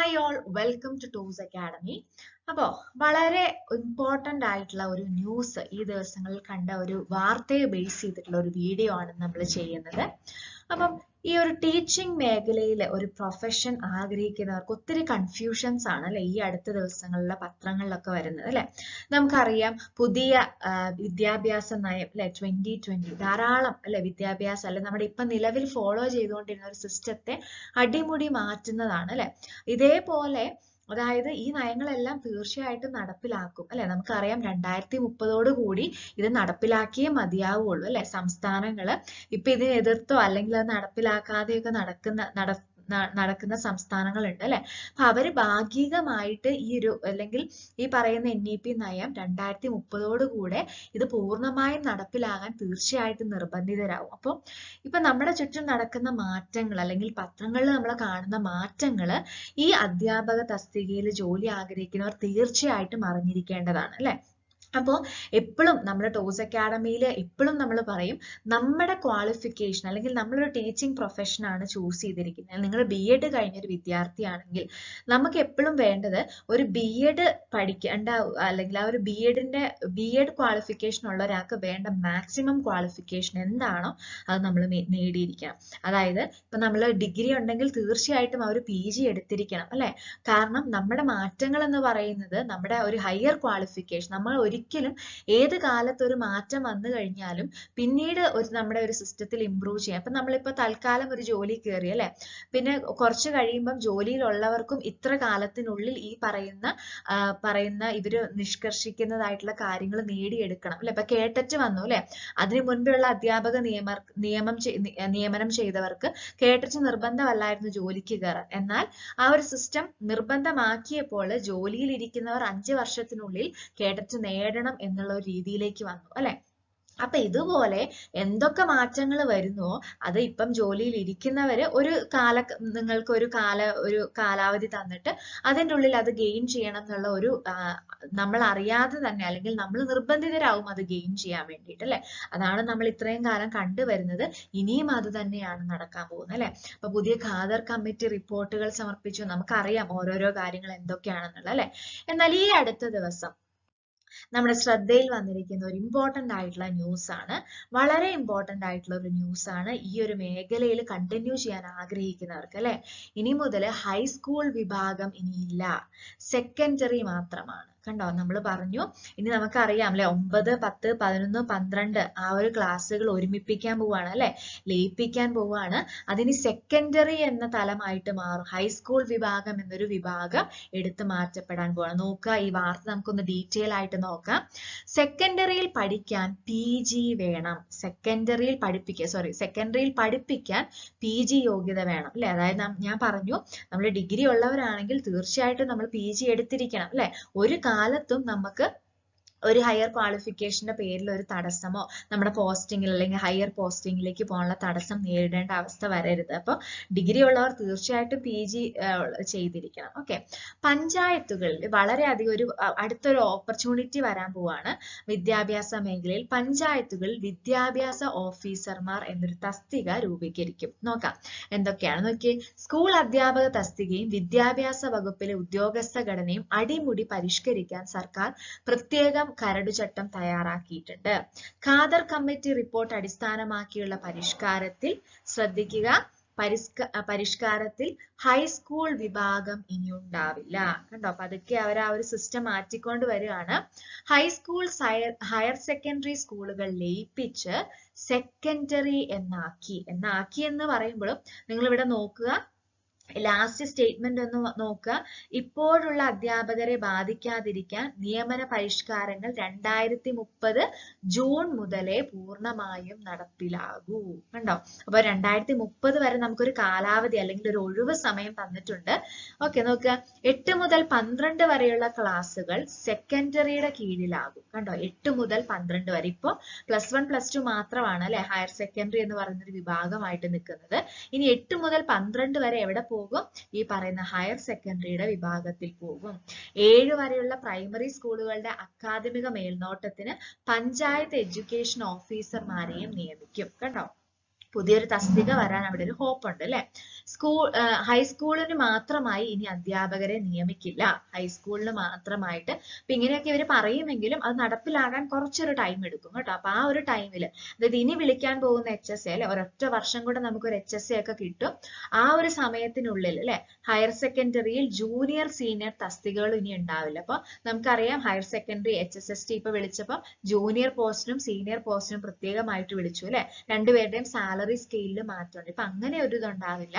Hi all welcome to Toss academy അപ്പോൾ വളരെ important ആയിട്ടുള്ള ഒരു ന്യൂസ് ഈ ദിവസങ്ങളിൽ കണ്ട ഒരു വാർത്തയെ ബേസ് ചെയ്തിട്ടുള്ള ഒരു വീഡിയോ ആണ് നമ്മൾ ചെയ്യുന്നത്. അപ്പം ഈ ഒരു ടീച്ചിങ് മേഖലയിൽ ഒരു പ്രൊഫഷൻ ആഗ്രഹിക്കുന്നവർക്ക് ഒത്തിരി കൺഫ്യൂഷൻസ് ആണ് അല്ലെ? ഈ അടുത്ത ദിവസങ്ങളിലെ പത്രങ്ങളിലൊക്കെ വരുന്നത് അല്ലെ? നമുക്കറിയാം പുതിയ വിദ്യാഭ്യാസ നയം അല്ലെ? ട്വന്റി ട്വന്റി ധാരാളം അല്ലെ വിദ്യാഭ്യാസം അല്ലെ നമ്മുടെ ഇപ്പൊ നിലവിൽ ഫോളോ ചെയ്തുകൊണ്ടിരുന്ന ഒരു സിസ്റ്റത്തെ അടിമുടി മാറ്റുന്നതാണ് അല്ലെ? ഇതേപോലെ അതായത് ഈ നയങ്ങളെല്ലാം തീർച്ചയായിട്ടും നടപ്പിലാക്കും. അല്ലെ? നമുക്കറിയാം രണ്ടായിരത്തി മുപ്പതോട് കൂടി ഇത് നടപ്പിലാക്കിയേ മതിയാവുള്ളൂ അല്ലെ? സംസ്ഥാനങ്ങൾ ഇപ്പൊ ഇതിനെ എതിർത്തോ അല്ലെങ്കിൽ അത് നടപ്പിലാക്കാതെയൊക്കെ നടക്കുന്ന നട നടക്കുന്ന സംസ്ഥാനങ്ങളുണ്ട് അല്ലെ? അപ്പൊ അവർ ഭാഗികമായിട്ട് ഈ ഒരു അല്ലെങ്കിൽ ഈ പറയുന്ന എൻ ഇ പി നയം രണ്ടായിരത്തി മുപ്പതോട് കൂടെ ഇത് പൂർണമായും നടപ്പിലാകാൻ തീർച്ചയായിട്ടും നിർബന്ധിതരാകും അപ്പോൾ ഇപ്പൊ നമ്മുടെ ചുറ്റും നടക്കുന്ന മാറ്റങ്ങൾ അല്ലെങ്കിൽ പത്രങ്ങളിൽ നമ്മൾ കാണുന്ന മാറ്റങ്ങൾ ഈ അധ്യാപക തസ്തികയിൽ ജോലി ആഗ്രഹിക്കുന്നവർ തീർച്ചയായിട്ടും അറിഞ്ഞിരിക്കേണ്ടതാണ് അല്ലെ? അപ്പോൾ എപ്പോഴും നമ്മുടെ ടോസ് അക്കാഡമിയിൽ എപ്പോഴും നമ്മൾ പറയും നമ്മുടെ ക്വാളിഫിക്കേഷൻ അല്ലെങ്കിൽ നമ്മളൊരു ടീച്ചിങ് പ്രൊഫഷൻ ആണ് ചൂസ് ചെയ്തിരിക്കുന്നത്. നിങ്ങൾ ബി എഡ് കഴിഞ്ഞൊരു വിദ്യാർത്ഥിയാണെങ്കിൽ നമുക്ക് എപ്പോഴും വേണ്ടത് ഒരു ബി എഡ് പഠിക്കേണ്ട അല്ലെങ്കിൽ ആ ഒരു ബി എഡിന്റെ ബി എഡ് ക്വാളിഫിക്കേഷൻ ഉള്ള ഒരാൾക്ക് വേണ്ട മാക്സിമം ക്വാളിഫിക്കേഷൻ എന്താണോ അത് നമ്മൾ നേടിയിരിക്കണം. അതായത് ഇപ്പൊ നമ്മൾ ഡിഗ്രി ഉണ്ടെങ്കിൽ തീർച്ചയായിട്ടും ആ ഒരു പി ജി എടുത്തിരിക്കണം അല്ലേ? കാരണം നമ്മുടെ മാറ്റങ്ങൾ എന്ന് പറയുന്നത് നമ്മുടെ ഒരു ഹയർ ക്വാളിഫിക്കേഷൻ നമ്മൾ ഒരിക്കലും ഏത് കാലത്ത് ഒരു മാറ്റം വന്നു കഴിഞ്ഞാലും പിന്നീട് ഒരു നമ്മുടെ ഒരു സിസ്റ്റത്തിൽ ഇമ്പ്രൂവ് ചെയ്യാം. അപ്പൊ നമ്മളിപ്പോ തൽക്കാലം ഒരു ജോലി കയറി അല്ലെ? പിന്നെ കുറച്ച് കഴിയുമ്പം ജോലിയിലുള്ളവർക്കും ഇത്ര കാലത്തിനുള്ളിൽ ഈ പറയുന്ന പറയുന്ന ഇവർ നിഷ്കർഷിക്കുന്നതായിട്ടുള്ള കാര്യങ്ങൾ നേടിയെടുക്കണം അല്ലെ? ഇപ്പൊ കേട്ടറ്റ് വന്നു അല്ലെ? അതിനു മുൻപുള്ള അധ്യാപക നിയമ നിയമം നിയമനം ചെയ്തവർക്ക് കേട്ടറ്റ് നിർബന്ധമല്ലായിരുന്നു ജോലിക്ക് കയറാൻ എന്നാൽ ആ ഒരു സിസ്റ്റം നിർബന്ധമാക്കിയപ്പോൾ ജോലിയിൽ ഇരിക്കുന്നവർ അഞ്ച് വർഷത്തിനുള്ളിൽ കേട്ടറ്റ് നേടണം എന്നുള്ള ഒരു രീതിയിലേക്ക് വന്നു അല്ലെ? അപ്പൊ ഇതുപോലെ എന്തൊക്കെ മാറ്റങ്ങൾ വരുന്നുവോ അത് ഇപ്പം ജോലിയിൽ ഇരിക്കുന്നവര് ഒരു കാല നിങ്ങൾക്ക് ഒരു കാല ഒരു കാലാവധി തന്നിട്ട് അതിന്റെ ഉള്ളിൽ അത് ഗെയിൻ ചെയ്യണം എന്നുള്ള ഒരു നമ്മൾ അറിയാതെ തന്നെ അല്ലെങ്കിൽ നമ്മൾ നിർബന്ധിതരാകും അത് ഗെയിൻ ചെയ്യാൻ വേണ്ടിയിട്ട് അല്ലെ? അതാണ് നമ്മൾ ഇത്രയും കാലം കണ്ടുവരുന്നത് ഇനിയും അത് തന്നെയാണ് നടക്കാൻ പോകുന്നത് അല്ലെ? അപ്പൊ പുതിയ ഖാദർ കമ്മിറ്റി റിപ്പോർട്ടുകൾ സമർപ്പിച്ചു. നമുക്കറിയാം ഓരോരോ കാര്യങ്ങൾ എന്തൊക്കെയാണെന്നുള്ള അല്ലെ? എന്നാൽ ഈ അടുത്ത ദിവസം നമ്മുടെ ശ്രദ്ധയിൽ വന്നിരിക്കുന്ന ഒരു ഇമ്പോർട്ടന്റ് ആയിട്ടുള്ള ന്യൂസ് ആണ്. വളരെ ഇമ്പോർട്ടന്റ് ആയിട്ടുള്ള ഒരു ന്യൂസ് ആണ് ഈ ഒരു മേഖലയിൽ കണ്ടിന്യൂ ചെയ്യാൻ ആഗ്രഹിക്കുന്നവർക്ക് അല്ലെ? ഇനി മുതൽ ഹൈസ്കൂൾ വിഭാഗം ഇനിയില്ല സെക്കൻഡറി മാത്രമാണ്. കണ്ടോ? നമ്മൾ പറഞ്ഞു. ഇനി നമുക്കറിയാം അല്ലെ ഒമ്പത് പത്ത് പതിനൊന്ന് പന്ത്രണ്ട് ആ ഒരു ക്ലാസ്സുകൾ ഒരുമിപ്പിക്കാൻ പോവാണ് അല്ലെ ലയിപ്പിക്കാൻ പോവാണ്. അതിന് സെക്കൻഡറി എന്ന തലമായിട്ട് മാറും. ഹൈസ്കൂൾ വിഭാഗം എന്നൊരു വിഭാഗം എടുത്തു മാറ്റപ്പെടാൻ പോവാണ്. നോക്കുക ഈ വാർത്ത നമുക്കൊന്ന് ഡീറ്റെയിൽ ആയിട്ട് നോക്കാം. സെക്കൻഡറിയിൽ പഠിക്കാൻ പി വേണം. സെക്കൻഡറിയിൽ പഠിപ്പിക്കുക സോറി സെക്കൻഡറിയിൽ പഠിപ്പിക്കാൻ പി യോഗ്യത വേണം അല്ലെ അതായത് ഞാൻ പറഞ്ഞു നമ്മൾ ഡിഗ്രി ഉള്ളവരാണെങ്കിൽ തീർച്ചയായിട്ടും നമ്മൾ പി എടുത്തിരിക്കണം അല്ലെ ഒരു കാലത്തും നമുക്ക് ഒരു ഹയർ ക്വാളിഫിക്കേഷന്റെ പേരിൽ ഒരു തടസ്സമോ നമ്മുടെ പോസ്റ്റിംഗിൽ അല്ലെങ്കിൽ ഹയർ പോസ്റ്റിംഗിലേക്ക് പോകാനുള്ള തടസ്സം നേരിടേണ്ട അവസ്ഥ വരരുത്. അപ്പോൾ ഡിഗ്രി ഉള്ളവർ തീർച്ചയായിട്ടും പി ജി ചെയ്തിരിക്കണം. ഓക്കെ പഞ്ചായത്തുകളിൽ വളരെയധികം ഒരു അടുത്തൊരു ഓപ്പർച്യൂണിറ്റി വരാൻ പോവാണ് വിദ്യാഭ്യാസ മേഖലയിൽ. പഞ്ചായത്തുകളിൽ വിദ്യാഭ്യാസ ഓഫീസർമാർ എന്നൊരു തസ്തിക രൂപീകരിക്കും. നോക്കാം. എന്തൊക്കെയാണ്? നോക്കിയേ. സ്കൂൾ അധ്യാപക തസ്തികയും വിദ്യാഭ്യാസ വകുപ്പിലെ ഉദ്യോഗസ്ഥ ഘടനയും അടിമുടി പരിഷ്കരിക്കാൻ സർക്കാർ പ്രത്യേകം കരടുചട്ടം തയ്യാറാക്കിയിട്ടുണ്ട്. ഖാദർ കമ്മിറ്റി റിപ്പോർട്ട് അടിസ്ഥാനമാക്കിയുള്ള പരിഷ്കാരത്തിൽ ശ്രദ്ധിക്കുക. പരിഷ്ക പരിഷ്കാരത്തിൽ ഹൈസ്കൂൾ വിഭാഗം ഇനി ഉണ്ടാവില്ല കണ്ടോ? അപ്പൊ അതൊക്കെ അവർ ആ ഒരു സിസ്റ്റം മാറ്റിക്കൊണ്ട് വരികയാണ്. ഹൈസ്കൂൾ ഹയർ സെക്കൻഡറി സ്കൂളുകൾ ലയിപ്പിച്ച് സെക്കൻഡറി എന്നാക്കി. എന്നാക്കി എന്ന് പറയുമ്പോഴും നിങ്ങൾ ഇവിടെ നോക്കുക. ലാസ്റ്റ് സ്റ്റേറ്റ്മെന്റ് ഒന്ന് നോക്കുക. ഇപ്പോഴുള്ള അധ്യാപകരെ ബാധിക്കാതിരിക്കാൻ നിയമന പരിഷ്കാരങ്ങൾ രണ്ടായിരത്തി മുപ്പത് ജൂൺ മുതലേ പൂർണമായും നടപ്പിലാകൂ. കണ്ടോ? അപ്പൊ രണ്ടായിരത്തി മുപ്പത് വരെ നമുക്കൊരു കാലാവധി അല്ലെങ്കിൽ ഒരു ഒഴിവ് സമയം തന്നിട്ടുണ്ട്. ഓക്കെ നോക്കുക. എട്ട് മുതൽ പന്ത്രണ്ട് വരെയുള്ള ക്ലാസ്സുകൾ സെക്കൻഡറിയുടെ കീഴിലാകും. കണ്ടോ? എട്ട് മുതൽ പന്ത്രണ്ട് വരെ. ഇപ്പോ പ്ലസ് വൺ പ്ലസ് ടു മാത്രമാണ് അല്ലെ? ഹയർ സെക്കൻഡറി എന്ന് പറയുന്ന ഒരു വിഭാഗമായിട്ട് നിൽക്കുന്നത്. ഇനി എട്ട് മുതൽ പന്ത്രണ്ട് വരെ എവിടെ ഈ പറയുന്ന ഹയർ സെക്കൻഡറിയുടെ വിഭാഗത്തിൽ പോകും. ഏഴ് വരെയുള്ള പ്രൈമറി സ്കൂളുകളുടെ അക്കാദമിക മേൽനോട്ടത്തിന് പഞ്ചായത്ത് എഡ്യൂക്കേഷൻ ഓഫീസർമാരെയും നിയമിക്കും. കണ്ടോ? പുതിയൊരു തസ്തിക വരാൻ അവിടെ ഒരു ഹോപ്പ് ഉണ്ട് അല്ലെ? സ്കൂൾ ഹൈസ്കൂളിന് മാത്രമായി ഇനി അധ്യാപകരെ നിയമിക്കില്ല. ഹൈസ്കൂളിന് മാത്രമായിട്ട്. അപ്പൊ ഇങ്ങനെയൊക്കെ ഇവർ പറയുമെങ്കിലും അത് നടപ്പിലാകാൻ കുറച്ചൊരു ടൈം എടുക്കും കേട്ടോ. അപ്പൊ ആ ഒരു ടൈമിൽ അതായത് ഇനി വിളിക്കാൻ പോകുന്ന എച്ച് എസ് എ അല്ലെ ഒരൊറ്റ വർഷം കൂടെ നമുക്ക് ഒരു എച്ച് എസ് എ ഒക്കെ കിട്ടും. ആ ഒരു സമയത്തിനുള്ളിൽ അല്ലെ ഹയർ സെക്കൻഡറിയിൽ ജൂനിയർ സീനിയർ തസ്തികകൾ ഇനി ഉണ്ടാവില്ല. അപ്പൊ നമുക്കറിയാം higher secondary H S S T ഇപ്പൊ വിളിച്ചപ്പോൾ ജൂനിയർ പോസ്റ്റിനും സീനിയർ പോസ്റ്റിനും പ്രത്യേകമായിട്ട് വിളിച്ചു അല്ലെ. രണ്ടുപേരുടെയും സാലറി സ്കെയിലിൽ മാറ്റമുണ്ട്. ഇപ്പൊ അങ്ങനെ ഒരു ഇതുണ്ടാവില്ല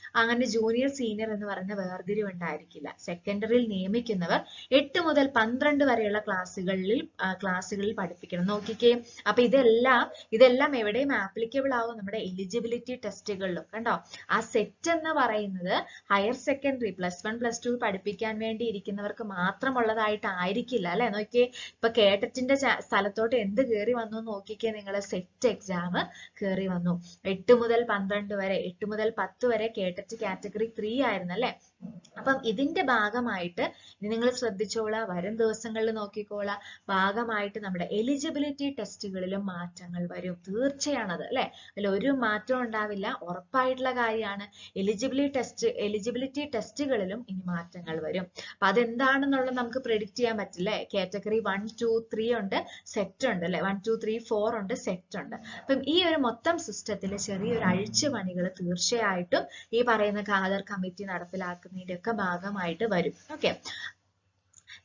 അങ്ങനെ ജൂനിയർ സീനിയർ എന്ന് പറയുന്ന വേർതിരിവ് ഉണ്ടായിരിക്കില്ല. സെക്കൻഡറിയിൽ നിയമിക്കുന്നവർ എട്ട് മുതൽ പന്ത്രണ്ട് വരെയുള്ള ക്ലാസ്സുകളിൽ ക്ലാസ്സുകളിൽ പഠിപ്പിക്കണം. നോക്കിക്കേ. അപ്പൊ ഇതെല്ലാം ഇതെല്ലാം എവിടെയും ആപ്ലിക്കബിൾ ആവും നമ്മുടെ എലിജിബിലിറ്റി ടെസ്റ്റുകളിലും കണ്ടോ? ആ സെറ്റ് എന്ന് പറയുന്നത് higher secondary plus one plus two പഠിപ്പിക്കാൻ വേണ്ടി ഇരിക്കുന്നവർക്ക് മാത്രമുള്ളതായിട്ടായിരിക്കില്ല അല്ലെ? നോക്കിയേ ഇപ്പൊ കേട്ടറ്റിന്റെ സ്ഥലത്തോട്ട് എന്ത് കയറി വന്നു നോക്കിക്കേ. നിങ്ങൾ സെറ്റ് എക്സാം കയറി വന്നു. എട്ട് മുതൽ പന്ത്രണ്ട് വരെ എട്ട് മുതൽ പത്ത് വരെ കേട്ടറ്റ് കാറ്റഗറി ത്രീ ആയിരുന്നു അപ്പം ഇതിന്റെ ഭാഗമായിട്ട് നിങ്ങൾ ശ്രദ്ധിച്ചോളാം വരും ദിവസങ്ങളിൽ നോക്കിക്കോളാം ഭാഗമായിട്ട് നമ്മുടെ എലിജിബിലിറ്റി ടെസ്റ്റുകളിലും മാറ്റങ്ങൾ വരും. തീർച്ചയാണത് അല്ലെ? അതിൽ ഒരു മാറ്റം ഉണ്ടാവില്ല ഉറപ്പായിട്ടുള്ള കാര്യമാണ്. എലിജിബിലിറ്റി ടെസ്റ്റ് എലിജിബിലിറ്റി ടെസ്റ്റുകളിലും ഇനി മാറ്റങ്ങൾ വരും. അപ്പൊ അതെന്താണെന്നുള്ളത് നമുക്ക് പ്രെഡിക്റ്റ് ചെയ്യാൻ പറ്റില്ലേ കാറ്റഗറി വൺ ടു ത്രീ ഉണ്ട് സെറ്റ് ഉണ്ട് അല്ലെ? വൺ ടു ത്രീ ഫോർ ഉണ്ട് സെറ്റ് ഉണ്ട്. അപ്പം ഈ ഒരു മൊത്തം സിസ്റ്റത്തിൽ ചെറിയൊരു അഴിച്ചുപണികൾ തീർച്ചയായിട്ടും ഈ പറയുന്ന ഖാദർ കമ്മിറ്റി നടപ്പിലാക്കുന്നതിന്റെ ഒക്കെ ഭാഗമായിട്ട് വരും. ഓക്കെ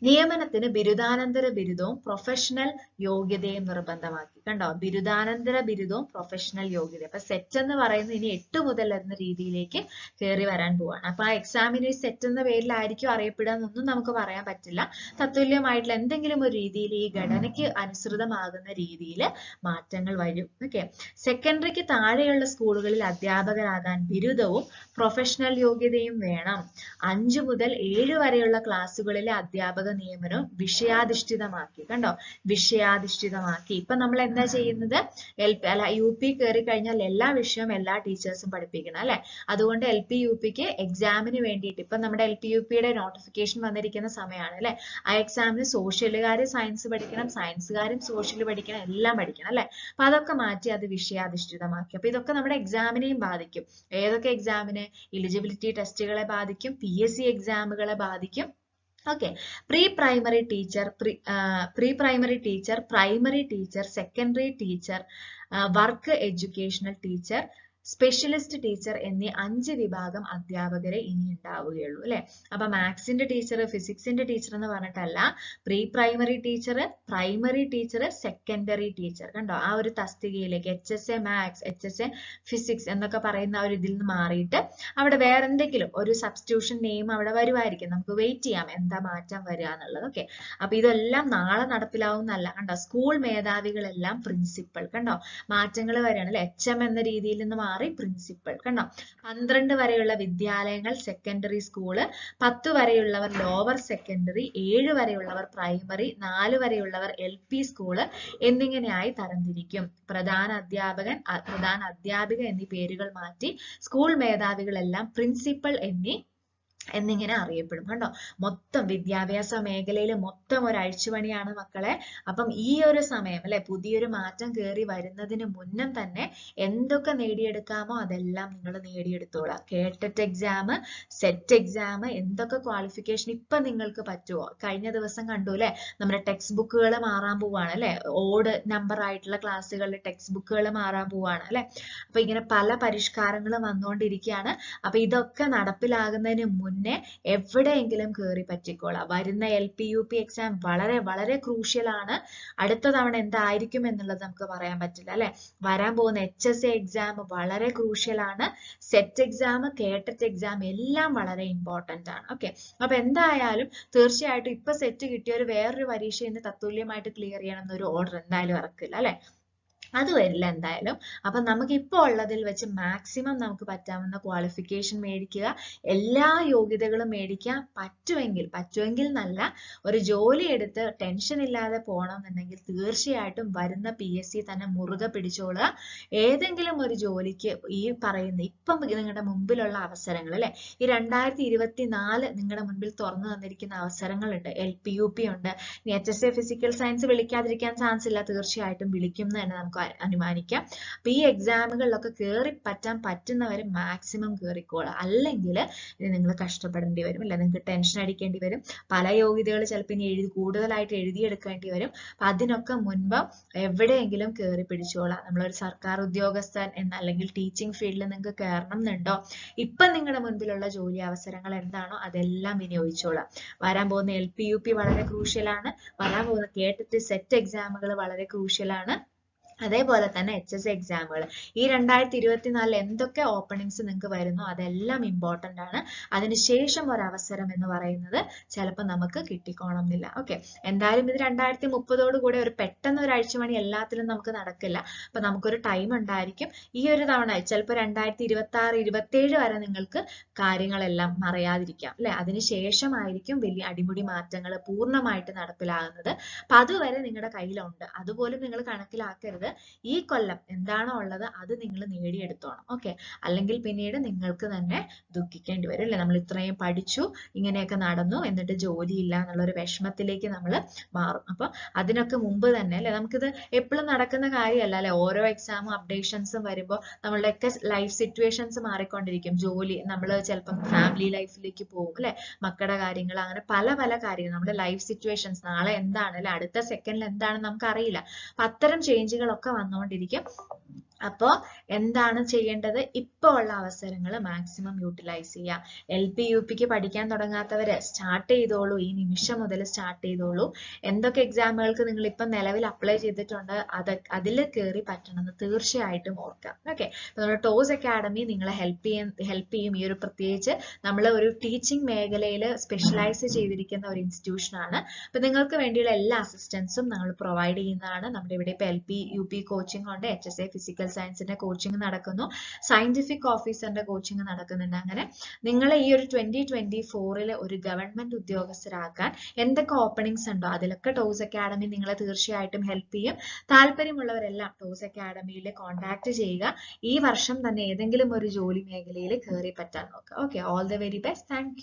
നിയമനത്തിന് ബിരുദാനന്തര ബിരുദവും പ്രൊഫഷണൽ യോഗ്യതയും നിർബന്ധമാക്കി. കണ്ടോ? ബിരുദാനന്തര ബിരുദവും പ്രൊഫഷണൽ യോഗ്യത അപ്പൊ സെറ്റ് എന്ന് പറയുന്നത് ഇനി എട്ട് മുതൽ എന്ന രീതിയിലേക്ക് കയറി വരാൻ പോവാണ്. അപ്പൊ ആ എക്സാമിന് സെറ്റ് എന്ന പേരിലായിരിക്കും അറിയപ്പെടുക എന്നൊന്നും നമുക്ക് പറയാൻ പറ്റില്ല. തത്തുല്യമായിട്ടുള്ള എന്തെങ്കിലും ഒരു രീതിയിൽ ഈ ഘടനയ്ക്ക് അനുസൃതമാകുന്ന രീതിയിൽ മാറ്റങ്ങൾ വരും. ഓക്കെ സെക്കൻഡറിക്ക് താഴെയുള്ള സ്കൂളുകളിൽ അധ്യാപകരാകാൻ ബിരുദവും പ്രൊഫഷണൽ യോഗ്യതയും വേണം. അഞ്ചു മുതൽ ഏഴ് വരെയുള്ള ക്ലാസ്സുകളിലെ അധ്യാപക നിയമനവും വിഷയാധിഷ്ഠിതമാക്കി. കണ്ടോ? വിഷയാധിഷ്ഠിതമാക്കി. ഇപ്പൊ നമ്മൾ എന്താ ചെയ്യുന്നത്? എൽ പി അല്ല യു പി കയറി കഴിഞ്ഞാൽ എല്ലാ വിഷയവും എല്ലാ ടീച്ചേഴ്സും പഠിപ്പിക്കണം അല്ലെ? അതുകൊണ്ട് എൽ പി യു പിക്ക് എക്സാമിന് വേണ്ടിയിട്ട് ഇപ്പൊ നമ്മുടെ എൽ പി യു പിയുടെ നോട്ടിഫിക്കേഷൻ വന്നിരിക്കുന്ന സമയമാണ് അല്ലെ? ആ എക്സാമിന് സോഷ്യലുകാര് സയൻസ് പഠിക്കണം സയൻസുകാരും സോഷ്യൽ പഠിക്കണം എല്ലാം പഠിക്കണം അല്ലെ? അപ്പൊ അതൊക്കെ മാറ്റി അത് വിഷയാധിഷ്ഠിതമാക്കി. അപ്പൊ ഇതൊക്കെ നമ്മുടെ എക്സാമിനെയും ബാധിക്കും. ഏതൊക്കെ എക്സാമിന് എലിജിബിലിറ്റി ടെസ്റ്റുകളെ ബാധിക്കും പി എസ് സി എക്സാമുകളെ ബാധിക്കും. Okay pre primary teacher pre primary teacher primary teacher secondary teacher work educational teacher specialist teacher എന്നീ അഞ്ച് വിഭാഗം അധ്യാപകരെ ഇനി ഉണ്ടാവുകയുള്ളൂ അല്ലെ? അപ്പൊ മാത്സിന്റെ ടീച്ചർ ഫിസിക്സിന്റെ ടീച്ചർ എന്ന് പറഞ്ഞിട്ടല്ല pre primary teacher primary teacher secondary teacher കണ്ടോ? ആ ഒരു തസ്തികയിലേക്ക് H S A maths H S A physics എന്നൊക്കെ പറയുന്ന ഒരു ഇതിൽ നിന്ന് മാറിയിട്ട് അവിടെ വേറെ എന്തെങ്കിലും ഒരു സബ്സ്റ്റിറ്റ്യൂഷൻ നെയിം അവിടെ വരുമായിരിക്കും. നമുക്ക് വെയിറ്റ് ചെയ്യാം എന്താ മാറ്റം വരിക എന്നുള്ളത് ഓക്കെ അപ്പൊ ഇതെല്ലാം നാളെ നടപ്പിലാവുന്നല്ല കണ്ടോ? സ്കൂൾ മേധാവികളെല്ലാം പ്രിൻസിപ്പൽ കണ്ടോ? മാറ്റങ്ങൾ വരികയാണ് അല്ലെ? എച്ച് എം എന്ന രീതിയിൽ നിന്ന് മാറി പ്രിൻസിപ്പൽ കണ്ടോ? പന്ത്രണ്ട് വരെയുള്ള വിദ്യാലയങ്ങൾ സെക്കൻഡറി സ്കൂൾ പത്ത് വരെയുള്ളവർ ലോവർ സെക്കൻഡറി ഏഴ് വരെയുള്ളവർ പ്രൈമറി നാല് വരെയുള്ളവർ എൽ പി സ്കൂൾ എന്നിങ്ങനെയായി തരംതിരിക്കും. പ്രധാന അധ്യാപകൻ പ്രധാന അധ്യാപിക എന്നീ പേരുകൾ മാറ്റി സ്കൂൾ മേധാവികളെല്ലാം പ്രിൻസിപ്പൽ എന്നീ എന്നിങ്ങനെ അറിയപ്പെടും. കണ്ടോ? മൊത്തം വിദ്യാഭ്യാസ മേഖലയിൽ മൊത്തം ഒരു അഴിച്ചുപണിയാണ് മക്കളെ. അപ്പം ഈ ഒരു സമയം അല്ലെ? പുതിയൊരു മാറ്റം കയറി വരുന്നതിന് മുന്നം തന്നെ എന്തൊക്കെ നേടിയെടുക്കാമോ അതെല്ലാം നിങ്ങൾ നേടിയെടുത്തോളാം. കേട്ടറ്റ് എക്സാം സെറ്റ് എക്സാം എന്തൊക്കെ ക്വാളിഫിക്കേഷൻ ഇപ്പൊ നിങ്ങൾക്ക് പറ്റുമോ കഴിഞ്ഞ ദിവസം കണ്ടു അല്ലെ? നമ്മുടെ ടെക്സ്റ്റ് ബുക്കുകൾ മാറാൻ പോവാണ് അല്ലെ? ഓഡ് നമ്പർ ആയിട്ടുള്ള ക്ലാസ്സുകളിൽ ടെക്സ്റ്റ് ബുക്കുകൾ മാറാൻ പോവാണ് അല്ലെ? അപ്പൊ ഇങ്ങനെ പല പരിഷ്കാരങ്ങളും വന്നുകൊണ്ടിരിക്കുകയാണ്. അപ്പൊ ഇതൊക്കെ നടപ്പിലാകുന്നതിന് മുന്നേ എവിടെയെങ്കിലും കയറി പറ്റിക്കോളാം. വരുന്ന L P U P exam വളരെ വളരെ ക്രൂഷ്യൽ ആണ്. അടുത്ത തവണ എന്തായിരിക്കും എന്നുള്ളത് നമുക്ക് പറയാൻ പറ്റില്ല അല്ലെ? വരാൻ പോകുന്ന എച്ച് എസ് എ എക്സാം വളരെ ക്രൂഷ്യൽ ആണ്. സെറ്റ് എക്സാം കേട്ടറ്റ് എക്സാം എല്ലാം വളരെ ഇമ്പോർട്ടന്റ് ആണ്. ഓക്കെ അപ്പൊ എന്തായാലും തീർച്ചയായിട്ടും ഇപ്പൊ സെറ്റ് കിട്ടിയ ഒരു വേറൊരു പരീക്ഷ ഇന്ന് തത്തുല്യമായിട്ട് ക്ലിയർ ചെയ്യണം എന്നൊരു ഓർഡർ എന്തായാലും ഇറക്കില്ല അല്ലെ? അത് വരില്ല എന്തായാലും. അപ്പൊ നമുക്ക് ഇപ്പോൾ ഉള്ളതിൽ വെച്ച് മാക്സിമം നമുക്ക് പറ്റാവുന്ന ക്വാളിഫിക്കേഷൻ മേടിക്കുക എല്ലാ യോഗ്യതകളും മേടിക്കാൻ പറ്റുമെങ്കിൽ പറ്റുമെങ്കിൽ നല്ല ഒരു ജോലി എടുത്ത് ടെൻഷൻ ഇല്ലാതെ പോകണം എന്നുണ്ടെങ്കിൽ തീർച്ചയായിട്ടും വരുന്ന പി എസ് സി തന്നെ മുറുകെ പിടിച്ചോളുക. ഏതെങ്കിലും ഒരു ജോലിക്ക് ഈ പറയുന്ന ഇപ്പം നിങ്ങളുടെ മുമ്പിലുള്ള അവസരങ്ങൾ അല്ലെ? ഈ രണ്ടായിരത്തി ഇരുപത്തി നാല് നിങ്ങളുടെ മുൻപിൽ തുറന്നു തന്നിരിക്കുന്ന അവസരങ്ങളുണ്ട്. എൽ പി യു പി ഉണ്ട്. H S A physical science വിളിക്കാതിരിക്കാൻ chance ഇല്ല. തീർച്ചയായിട്ടും വിളിക്കും എന്ന് തന്നെ നമുക്ക് അനുമാനിക്കാം. അപ്പൊ ഈ എക്സാമുകളിലൊക്കെ കയറി പറ്റാൻ പറ്റുന്നവർ മാക്സിമം കയറിക്കോളുക അല്ലെങ്കിൽ ഇത് നിങ്ങൾ കഷ്ടപ്പെടേണ്ടി വരും അല്ലെ? നിങ്ങൾക്ക് ടെൻഷൻ അടിക്കേണ്ടി വരും. പല യോഗ്യതകൾ ചിലപ്പോൾ ഇനി എഴുതി കൂടുതലായിട്ട് എഴുതിയെടുക്കേണ്ടി വരും. അപ്പൊ അതിനൊക്കെ മുൻപ് എവിടെയെങ്കിലും കയറി പിടിച്ചോളാം. നമ്മളൊരു സർക്കാർ ഉദ്യോഗസ്ഥൻ എന്ന അല്ലെങ്കിൽ ടീച്ചിങ് ഫീൽഡിൽ നിങ്ങൾക്ക് കയറണം എന്നുണ്ടോ? ഇപ്പം നിങ്ങളുടെ മുൻപിലുള്ള ജോലി അവസരങ്ങൾ എന്താണോ അതെല്ലാം വിനിയോഗിച്ചോളാം വരാൻ പോകുന്ന എൽ പി യു പി വളരെ ക്രൂഷ്യലാണ് വരാൻ പോകുന്ന കേട്ടിട്ട് സെറ്റ് എക്സാമുകൾ വളരെ ക്രൂഷ്യലാണ് അതേപോലെ തന്നെ എച്ച് എസ് എക്സാമുകൾ ഈ രണ്ടായിരത്തി ഇരുപത്തിനാലിൽ എന്തൊക്കെ ഓപ്പണിങ്സ് നിങ്ങൾക്ക് വരുന്നു അതെല്ലാം ഇമ്പോർട്ടന്റ് ആണ്. അതിനുശേഷം അവസരം എന്ന് പറയുന്നത് ചിലപ്പോൾ നമുക്ക് കിട്ടിക്കോണം എന്നില്ല. ഓക്കെ എന്തായാലും ഇത് രണ്ടായിരത്തി മുപ്പതോട് കൂടെ ഒരു പെട്ടെന്ന് ഒരു ആഴ്ചമണി എല്ലാത്തിലും നമുക്ക് നടക്കില്ല. അപ്പൊ നമുക്കൊരു ടൈം ഉണ്ടായിരിക്കും. ഈ ഒരു തവണ ചിലപ്പോൾ രണ്ടായിരത്തി ഇരുപത്തി ആറ് ഇരുപത്തേഴ് വരെ നിങ്ങൾക്ക് കാര്യങ്ങളെല്ലാം മറയാതിരിക്കാം. അല്ലെ? അതിനുശേഷമായിരിക്കും വലിയ അടിമുടി മാറ്റങ്ങൾ പൂർണമായിട്ട് നടപ്പിലാകുന്നത്. അപ്പൊ അതുവരെ നിങ്ങളുടെ കയ്യിലുണ്ട്. അതുപോലും നിങ്ങൾ കണക്കിലാക്കരുത്. ഈ കൊല്ലം എന്താണോ ഉള്ളത് അത് നിങ്ങൾ നേടിയെടുത്തോണം. ഓക്കെ അല്ലെങ്കിൽ പിന്നീട് നിങ്ങൾക്ക് തന്നെ ദുഃഖിക്കേണ്ടി വരും അല്ലെ? നമ്മൾ ഇത്രയും പഠിച്ചു ഇങ്ങനെയൊക്കെ നടന്നു എന്നിട്ട് ജോലിയില്ല എന്നുള്ള ഒരു വിഷമത്തിലേക്ക് നമ്മൾ മാറും. അപ്പൊ അതിനൊക്കെ മുമ്പ് തന്നെ അല്ലെ? നമുക്കിത് എപ്പോഴും നടക്കുന്ന കാര്യമല്ല അല്ലെ? ഓരോ എക്സാമും അപ്ഡേഷൻസും വരുമ്പോൾ നമ്മളുടെയൊക്കെ ലൈഫ് സിറ്റുവേഷൻസ് മാറിക്കൊണ്ടിരിക്കും. ജോലി നമ്മൾ ചിലപ്പം ഫാമിലി ലൈഫിലേക്ക് പോകും അല്ലെ? മക്കളുടെ കാര്യങ്ങൾ അങ്ങനെ പല പല കാര്യങ്ങൾ. നമ്മുടെ ലൈഫ് സിറ്റുവേഷൻസ് നാളെ എന്താണ് അല്ലെ? അടുത്ത സെക്കൻഡിൽ എന്താണ് നമുക്ക് അറിയില്ല അപ്പൊ അത്തരം ചേഞ്ചുകളൊക്കെ വന്നുകൊണ്ടിരിക്കും അപ്പോൾ എന്താണ് ചെയ്യേണ്ടത്? ഇപ്പോൾ ഉള്ള അവസരങ്ങൾ മാക്സിമം യൂട്ടിലൈസ് ചെയ്യുക എൽ പി യു പിക്ക് പഠിക്കാൻ തുടങ്ങാത്തവര് സ്റ്റാർട്ട് ചെയ്തോളൂ. ഈ നിമിഷം മുതൽ സ്റ്റാർട്ട് ചെയ്തോളൂ. എന്തൊക്കെ എക്സാമുകൾക്ക് നിങ്ങൾ ഇപ്പം നിലവിൽ അപ്ലൈ ചെയ്തിട്ടുണ്ട്? അത് അതിൽ കയറി പറ്റണമെന്ന് തീർച്ചയായിട്ടും ഓർക്കാം ഓക്കെ നമ്മുടെ ടോസ് അക്കാഡമി നിങ്ങളെ ഹെൽപ്പ് ചെയ്യും ഹെൽപ്പ് ചെയ്യും. ഈ ഒരു പ്രത്യേകിച്ച് നമ്മൾ ഒരു ടീച്ചിങ് മേഖലയിൽ സ്പെഷ്യലൈസ് ചെയ്തിരിക്കുന്ന ഒരു ഇൻസ്റ്റിറ്റ്യൂഷൻ ആണ്. അപ്പൊ നിങ്ങൾക്ക് വേണ്ടിയുള്ള എല്ലാ അസിസ്റ്റൻസും നമ്മൾ പ്രൊവൈഡ് ചെയ്യുന്നതാണ്. നമ്മുടെ ഇവിടെ ഇപ്പോൾ L P U P coaching ഉണ്ട്. എച്ച് എസ് എ ഫിസിക്കൽ സയൻസിന്റെ കോച്ചിങ് നടക്കുന്നു. സയന്റിഫിക് ഓഫീസറിന്റെ കോച്ചിങ് നടക്കുന്നുണ്ട് അങ്ങനെ. നിങ്ങൾ ഈ ഒരു ട്വന്റി ട്വന്റി ഫോറിൽ ഒരു ഗവൺമെന്റ് ഉദ്യോഗസ്ഥരാക്കാൻ എന്തൊക്കെ ഓപ്പണിങ്സ് ഉണ്ടോ? അതിലൊക്കെ ടോസ് അക്കാഡമി നിങ്ങളെ തീർച്ചയായിട്ടും ഹെൽപ്പ് ചെയ്യും. താല്പര്യമുള്ളവരെല്ലാം ടോസ് അക്കാഡമിയിൽ കോൺടാക്ട് ചെയ്യുക. ഈ വർഷം തന്നെ ഏതെങ്കിലും ഒരു ജോലി മേഖലയിൽ കയറി പറ്റാൻ നോക്കുക. Okay all the very best thank